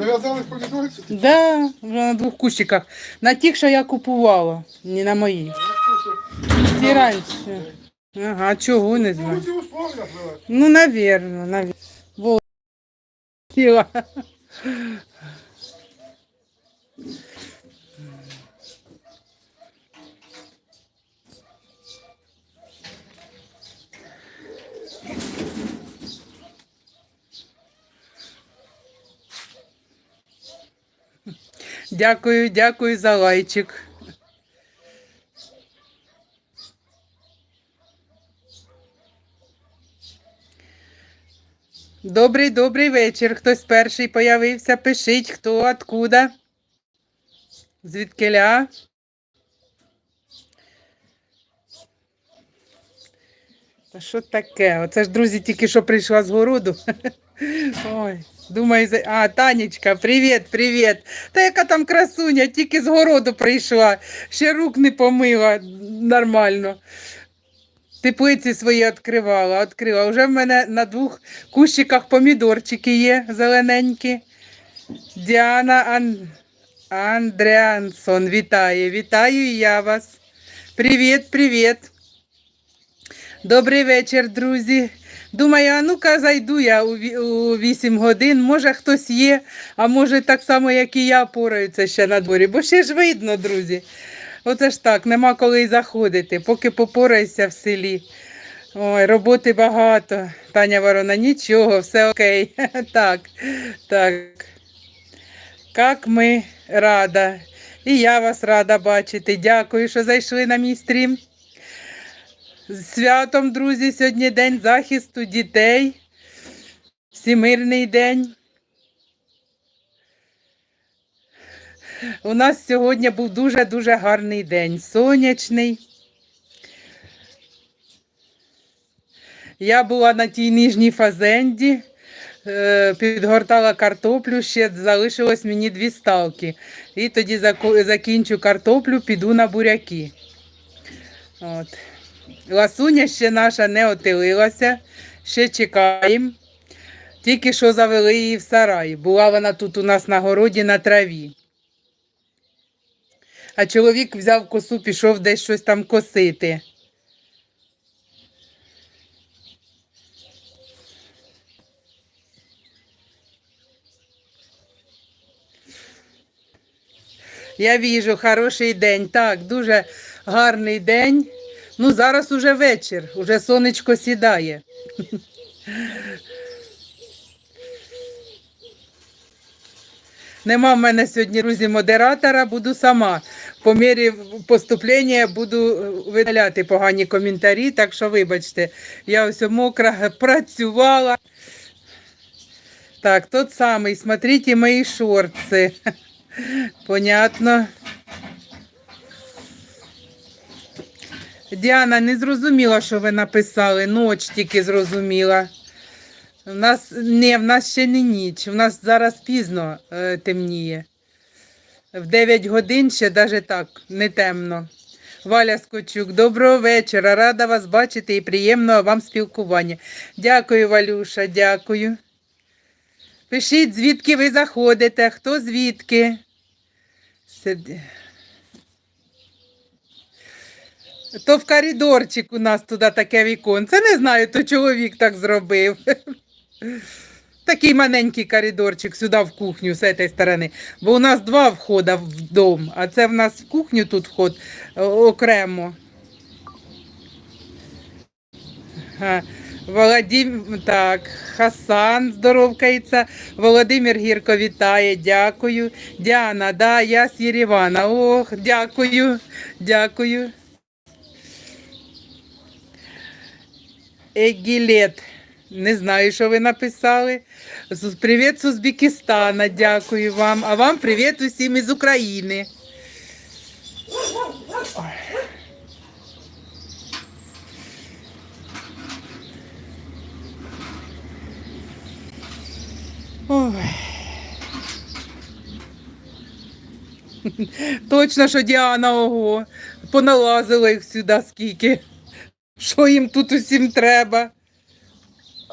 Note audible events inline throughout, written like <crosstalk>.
Нав'язались помідорці? Да, вже на двох кущиках. На тих, що я купувала, не на моїх. Ті раніше. Ага, чого не Ну, знаю. ці. Ну, навірно, навірно. Во. Дякую, дякую за лайчик. Добрий, добрий вечір. Хтось перший появився. Пишіть, хто, откуда. Звідкиля. Та що таке? Оце ж, друзі, тільки що прийшла з городу. <laughs> Ой, думаю, а, Танечка, привіт, привіт. Та яка там красуня, тільки з городу прийшла, ще рук не помила нормально. Теплиці свої відкривала, відкрила. Вже в мене на двох кущиках помідорчики є зелененькі. Діана Ан... Андріансон вітає. Вітаю і я вас. Привіт, привіт. Добрий вечір, друзі. Думаю, а ну-ка зайду я у ві- 8 годин. Може хтось є, а може так само, як і я, пораються ще на дворі. Бо ще ж видно, друзі. Оце ж так, нема коли й заходити, поки попорайся в селі. Ой, роботи багато. Таня Ворона, нічого, все окей. <laughs> Так, так. Як ми рада. І я вас рада бачити. Дякую, що зайшли на мій стрім. З святом, друзі, сьогодні день захисту дітей. Всімирний день. У нас сьогодні був дуже-дуже гарний день. Сонячний. Я була на тій нижній фазенді, е, підгортала картоплю, ще залишилось мені дві ставки. І тоді закінчу картоплю, піду на буряки. От. Ласуня ще наша не отилилася, ще чекаємо. Тільки що завели її в сарай. Була вона тут у нас на городі на траві. А чоловік взяв косу, пішов десь щось там косити. Я віжу, хороший день. Так, дуже гарний день. Ну, зараз уже вечір, уже сонечко сідає. Нема в мене сьогодні друзі модератора, буду сама. По мірі поступлення буду е, видаляти погані коментарі, так що вибачте, я ось мокра працювала. Так, тот самий, смотрите мої шорти. Понятно. Діана, не зрозуміла, що ви написали. Ноч тільки зрозуміла. У нас ні, в нас ще не ніч. У нас зараз пізно е, темніє. В 9 годин ще навіть так не темно. Валя Скочук, доброго вечора. Рада вас бачити і приємного вам спілкування. Дякую, Валюша, дякую. Пишіть, звідки ви заходите, хто звідки. Сиди. То в коридорчик у нас туди таке віконце. Не знаю, то чоловік так зробив. <laughs> Такий маленький коридорчик сюди в кухню з цієї сторони. Бо у нас два входи в дом, а це в нас в кухню тут вход е, окремо. Володим... Так, Хасан здоровкається. Володимир Гірко вітає, дякую. Діана, да, я з Єревана. Ох, дякую, дякую. Егілет. Не знаю, що ви написали. Привіт з Узбекистана, дякую вам. А вам привіт усім із України. Ой. <laughs> Точно, що Діана ого. Поналазила їх сюди скільки. Що їм тут усім треба?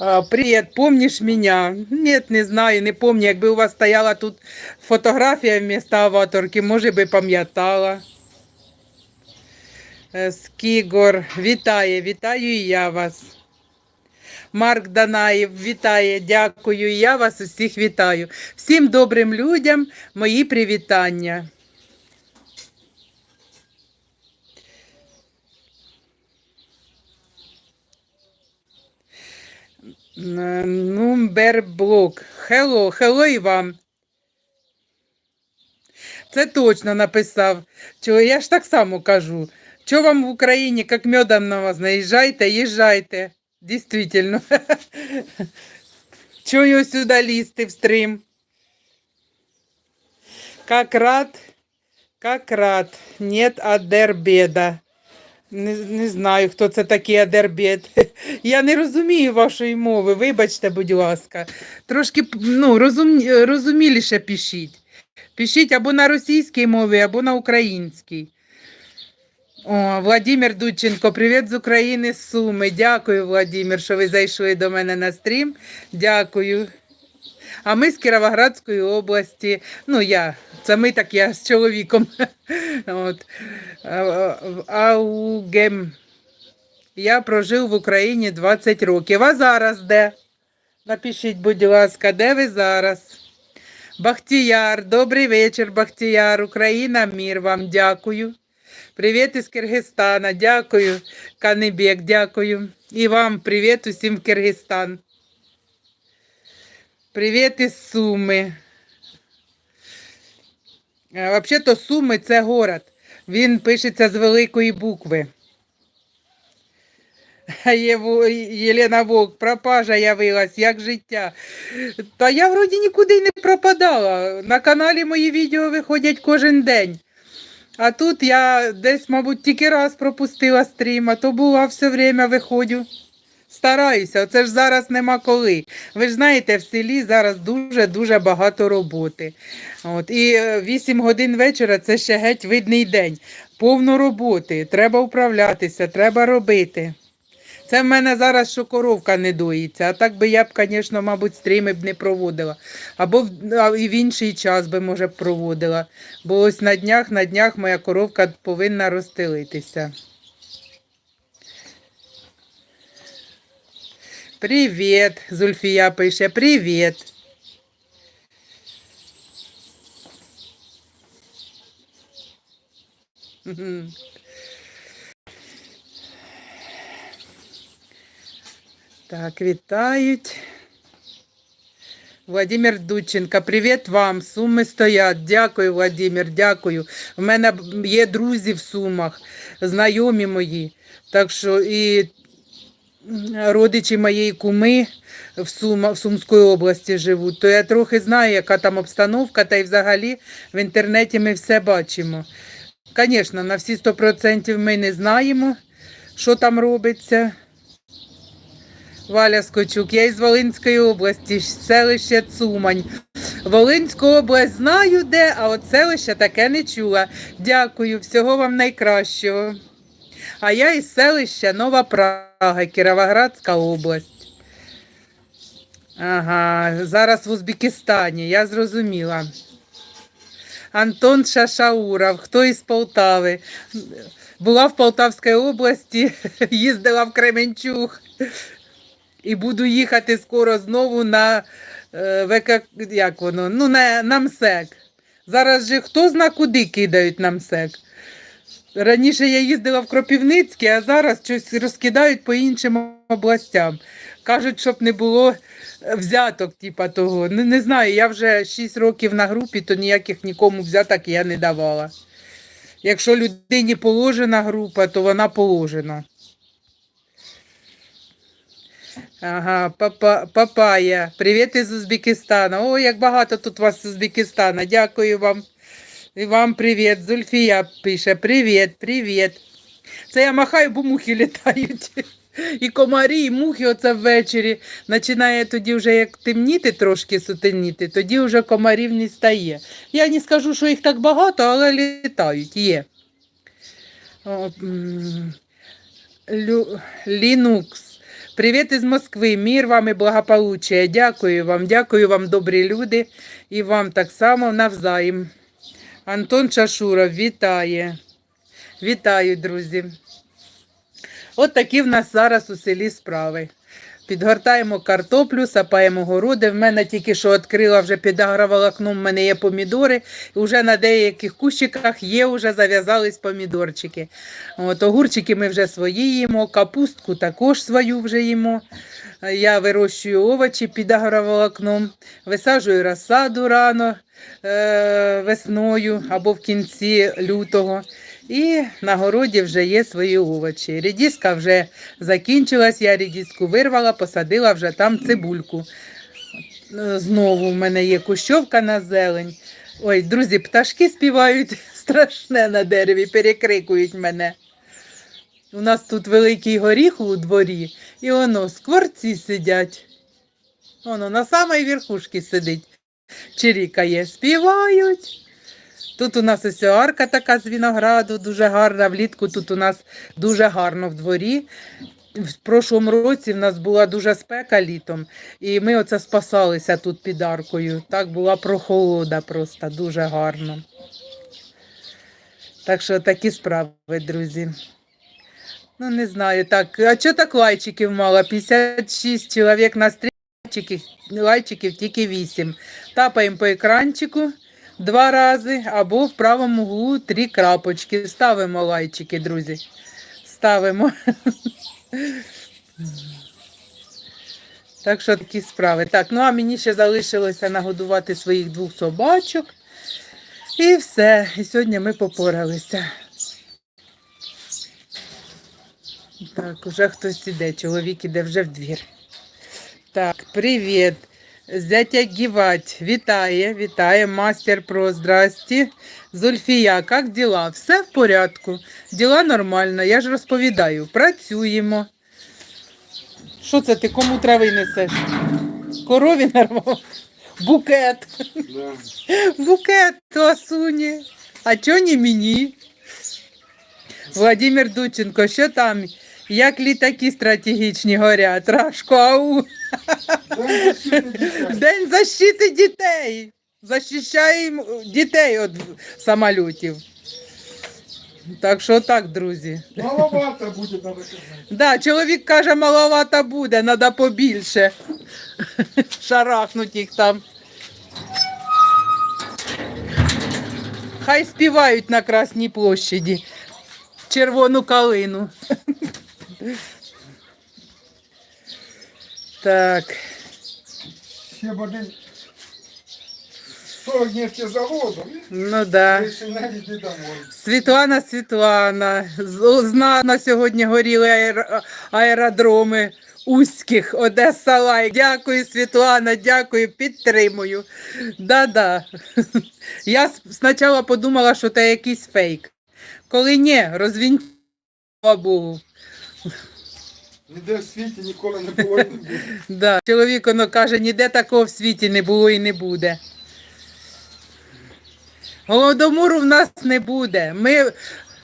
А, Привіт, помниш мене? Ні, не знаю, не пам'ятаю. Якби у вас стояла тут фотографія вместо аваторки, може би пам'ятала. Е, Скігор, вітає, вітаю і я вас. Марк Данаєв вітає, дякую. Я вас усіх вітаю. Всім добрим людям мої привітання. Нумберблок. Хелло, хелло і вам. Це точно написав. Чого я ж так само кажу. Що вам в Україні, як медом на вас наїжджайте, їжджайте. Дійсно. <laughs> Чого його сюди лізти в стрім? Как рад, как рад. Нет адербеда. Не, не знаю, хто це такий адербед. <laughs> Я не розумію вашої мови, вибачте, будь ласка. Трошки ну, розум, розуміліше пишіть. Пишіть або на російській мові, або на українській. О, Владимир Дудченко, привіт з України, з Суми. Дякую, Владимир, що ви зайшли до мене на стрім. Дякую. А ми з Кіровоградської області. Ну, я, це ми так я з чоловіком. <laughs> <laughs> От. Аугем. Я прожив в Україні 20 років. А зараз де? Напишіть, будь ласка, де ви зараз? Бахтіяр, добрий вечір, Бахтіяр. Україна, мір вам дякую. Привіт із Киргизстана, дякую. Канибек, дякую. І вам привіт усім в Киргизстан. Привіт із Суми. Е, Взагалі-то Суми це город. Він пишеться з великої букви. Єлена Вовк, пропажа явилась, як життя. Та я вроді нікуди не пропадала. На каналі мої відео виходять кожен день. А тут я десь, мабуть, тільки раз пропустила стрім, а то була все время виходжу. Стараюся, оце ж зараз нема коли. Ви ж знаєте, в селі зараз дуже-дуже багато роботи. От, і 8 годин вечора це ще геть видний день. Повно роботи, треба вправлятися, треба робити. Це в мене зараз що коровка не доїться, а так би я б, звісно, мабуть, стріми б не проводила. Або і в інший час би, може, проводила. Бо ось на днях, на днях моя коровка повинна розстелитися. Привіт, Зульфія пише, привіт. Так, вітають. Владимир Дудченко, привіт вам. Суми стоять. Дякую, Владимир, дякую. У мене є друзі в Сумах, знайомі мої. Так що і родичі моєї куми в, Сума, в Сумській області живуть, то я трохи знаю, яка там обстановка, та й взагалі в інтернеті ми все бачимо. Звісно, на всі 100% ми не знаємо, що там робиться. Валя Скочук, я із Волинської області, селище Цумань. Волинську область знаю де, а от селище таке не чула. Дякую, всього вам найкращого. А я із селища Нова Прага, Кіровоградська область. Ага, зараз в Узбекистані, я зрозуміла. Антон Шашауров, хто із Полтави. Була в Полтавській області, <laughs> їздила в Кременчуг. І буду їхати скоро знову на е, ВК, як воно, ну, на, на МСЕК. Зараз же хто зна куди кидають на МСЕК. Раніше я їздила в Кропівницький, а зараз щось розкидають по іншим областям. Кажуть, щоб не було е, взяток, типа того. Не, не знаю, я вже 6 років на групі, то ніяких нікому взяток я не давала. Якщо людині положена група, то вона положена. Ага, папа, папая. Привіт із Узбекистана. О, як багато тут вас з Узбекистана. Дякую вам. І вам привіт. Зульфія пише: Привіт, привіт. Це я махаю, бо мухи літають. І комарі, і мухи оце ввечері. Починає тоді вже як темніти трошки сутеніти, тоді вже комарів не стає. Я не скажу, що їх так багато, але літають, є. О, Лю... Лінукс. Привіт із Москви, мір вам і благополуччя. Дякую вам, дякую вам, добрі люди, і вам так само навзаєм. Антон Чашуров вітає. Вітаю, друзі. От такі в нас зараз у селі справи. Підгортаємо картоплю, сапаємо городи. В мене тільки що відкрила вже під агроволокном, в мене є помідори. І вже на деяких кущиках є, вже зав'язались помідорчики. От, огурчики ми вже свої їмо, капустку також свою вже їмо. Я вирощую овочі під агроволокном, висаджую розсаду рано весною або в кінці лютого. І на городі вже є свої овочі. Рідіска вже закінчилась, я рідіску вирвала, посадила вже там цибульку. Е, Знову в мене є кущовка на зелень. Ой, друзі, пташки співають <laughs> страшне на дереві, перекрикують мене. У нас тут великий горіх у дворі, і воно скворці сидять. Воно на самій верхушці сидить. Чирікає, співають. Тут у нас ось арка така з винограду, дуже гарна. Влітку тут у нас дуже гарно в дворі. В прошлому році в нас була дуже спека літом, і ми оце спасалися тут під аркою. Так була прохолода просто, дуже гарно. Так що такі справи, друзі. Ну, не знаю, так. А чого так лайчиків мало? 56 чоловік на стрім, лайчиків, лайчиків тільки 8. Тапаємо по екранчику два рази або в правому углу три крапочки. Ставимо лайчики, друзі. Ставимо. Так що такі справи. Так, ну а мені ще залишилося нагодувати своїх двох собачок. І все. І сьогодні ми попоралися. Так, уже хтось іде, чоловік іде вже в двір. Привіт. Зятя Гівать, вітає, вітає, мастер про здрасті. Зульфія, як діла? Все в порядку. Діла нормально, я ж розповідаю. Працюємо. Що це ти кому трави несеш? Корові нарвав? Букет. Да. Букет ласуні. А чого не мені? Владимир Дученко, що там? Як літаки стратегічні горять? Рашко, ау. Дай защити дитя. День защити дітей. Захищаємо дітей від самолітів. Так що так, друзі. Маловато буде, казати. Да, чоловік каже, маловато буде, треба побільше. Шарахнуть їх там. Хай співають на Красній площаді. Червону калину. Так. Б один 40 нефтезаводу. Ну да. Домой. Світлана Світлана. з- Зна на сьогодні горіли аер- аеродроми Узьких, Одеса Лайк. Дякую, Світлана, дякую, підтримую. Да-да. <laughs> Я спочатку подумала, що це якийсь фейк. Коли ні, розвінчила Богу. Ніде в світі ніколи не було і не буде. <laughs> Да. Чоловік воно каже, ніде такого в світі не було і не буде. Голодомору в нас не буде. Ми, е,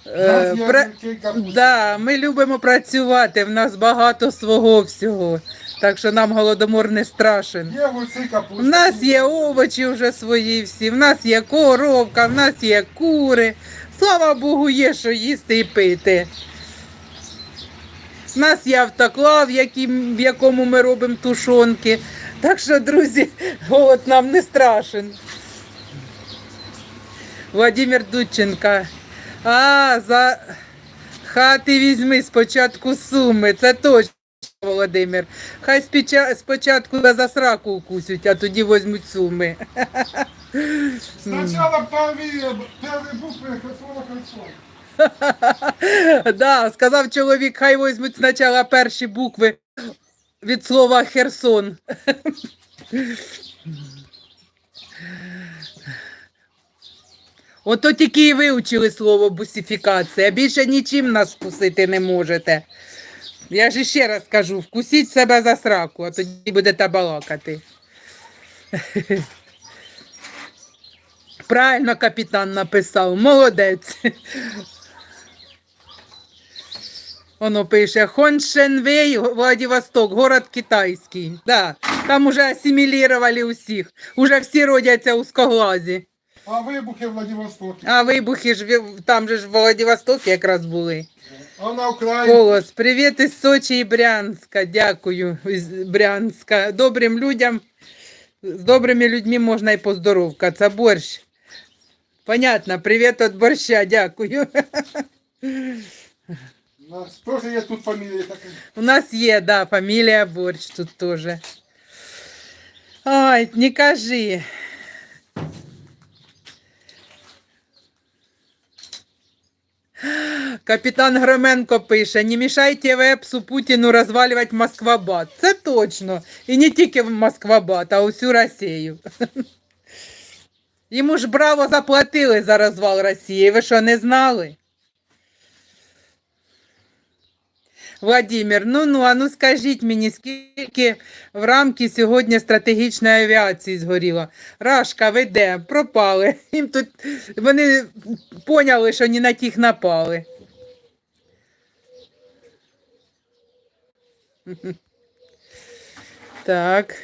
Нас є пра- огірки і капуста. да, ми любимо працювати, в нас багато свого всього. Так що нам голодомор не страшен. Є огурці, капуста. В нас є овочі вже свої всі, в нас є коровка, в нас є кури. Слава Богу, є що їсти і пити. У нас є автоклав, в якому ми робимо тушонки. Так що, друзі, <laughs> голод нам не страшен. Владимир Дудченко. А, за хати візьми спочатку суми. Це точно, Володимир. Хай спочатку за сраку укусять, а тоді візьмуть суми. <laughs> Спочатку перші букви слово кольцо. <laughs> Да, сказав чоловік, хай візьмуть спочатку перші букви від слова Херсон. <laughs> Ото тільки і вивчили слово бусифікація, більше нічим нас вкусити не можете. Я ж ще раз кажу, вкусіть себе за сраку, а тоді будете балакати. <laughs> Правильно капітан написав, молодець. Воно пише Хоншенвей, Владивосток, город китайський. Да, там уже асимілірували усіх. Уже всі родяться узкоглазі. А вибухи в Владивостокі. А вибухи ж в- там же ж в Владивостокі якраз були. А на Україні. Голос, привіт із Сочі і Брянська. Дякую із Брянська. Добрим людям, з добрими людьми можна і поздоровкатися. Борщ. Понятно, привіт від борща, дякую. <laughs> Нас теж тут фамілія така. У нас є, да, фамілія Борщ тут теж. Ой, не кажи. Капітан Громенко пише: не мішайте вепсу Путіну розвалювати Москвабад. Це точно. І не тільки в Москвабад, а усю Росію. Йому ж браво заплатили за розвал Росії. Ви що, не знали? Владимир, ну ну, а ну скажіть мені, скільки в рамки сьогодні стратегічної авіації згоріло? Рашка, ви де? Пропали. <laughs> Їм тут вони поняли, що не на тих напали. <laughs> Так.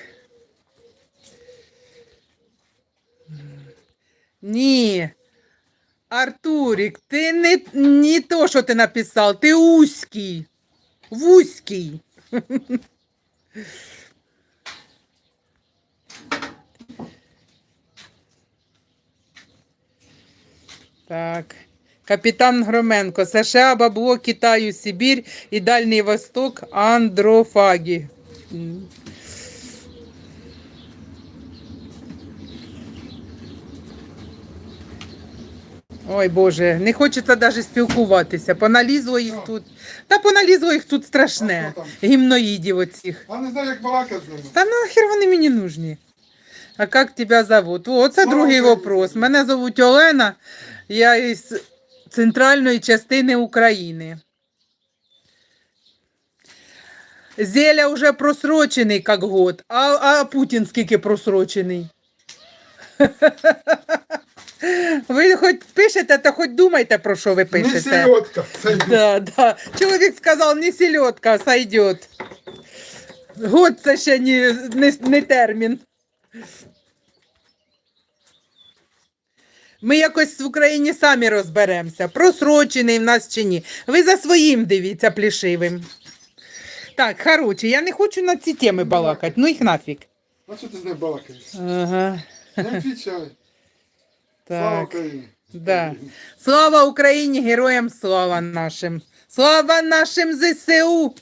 Ні. Артурік, ти не, не то, що ти написав, ти узький. Вузький. Так. Капітан Громенко. США, бабло, Китаю, Сибір і Дальній Восток андрофаги. Ой Боже, не хочеться навіть спілкуватися. Поналізло їх тут. Та поналізло їх тут страшне. Гімноїдів оцих. А не знаю, як балакати з ними. Та нахер вони мені нужні. А як тебе зовут? О, це другий вопрос. Мене зовуть Олена, я із центральної частини України. Зеля вже просрочений як год, а, а Путін скільки просрочений. <laughs> Ви хоч пишете, то хоч думайте, про що ви Не пишете. сельодка. Це Да, да. Чоловік сказав, не селедка, сойдет. Год це ще не, не, не термін. Ми якось в Україні самі розберемося, просрочений в нас чи ні. Ви за своїм дивіться плішивим. Так, короче, я не хочу на ці теми балакати, ну їх нафіг. А що ти з ним балакаєш? Ага, Не відвічай. Слава так. Україні. Да. Слава Україні, героям слава нашим. Слава нашим ЗСУ.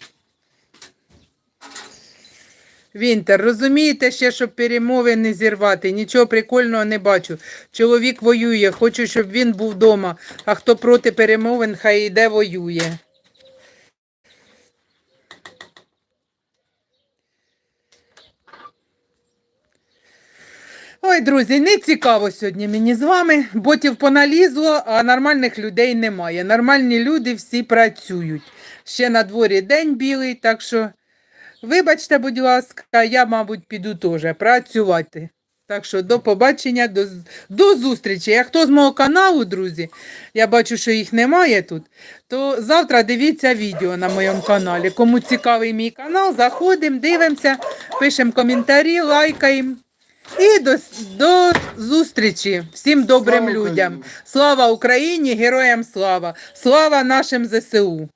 Вінтер, розумієте ще, щоб перемови не зірвати. Нічого прикольного не бачу. Чоловік воює, хочу, щоб він був вдома. А хто проти перемовин, хай йде воює. Ой, друзі, не цікаво сьогодні мені з вами. Ботів поналізло, а нормальних людей немає. Нормальні люди всі працюють. Ще на дворі день білий, так що вибачте, будь ласка, я, мабуть, піду теж працювати. Так що до побачення, до, до зустрічі. А хто з мого каналу, друзі, я бачу, що їх немає тут, то завтра дивіться відео на моєму каналі. Кому цікавий мій канал, заходимо, дивимося, пишемо коментарі, лайкаємо. І до, до зустрічі всім добрим Слава людям. Україні! Слава Україні, героям слава! Слава нашим ЗСУ!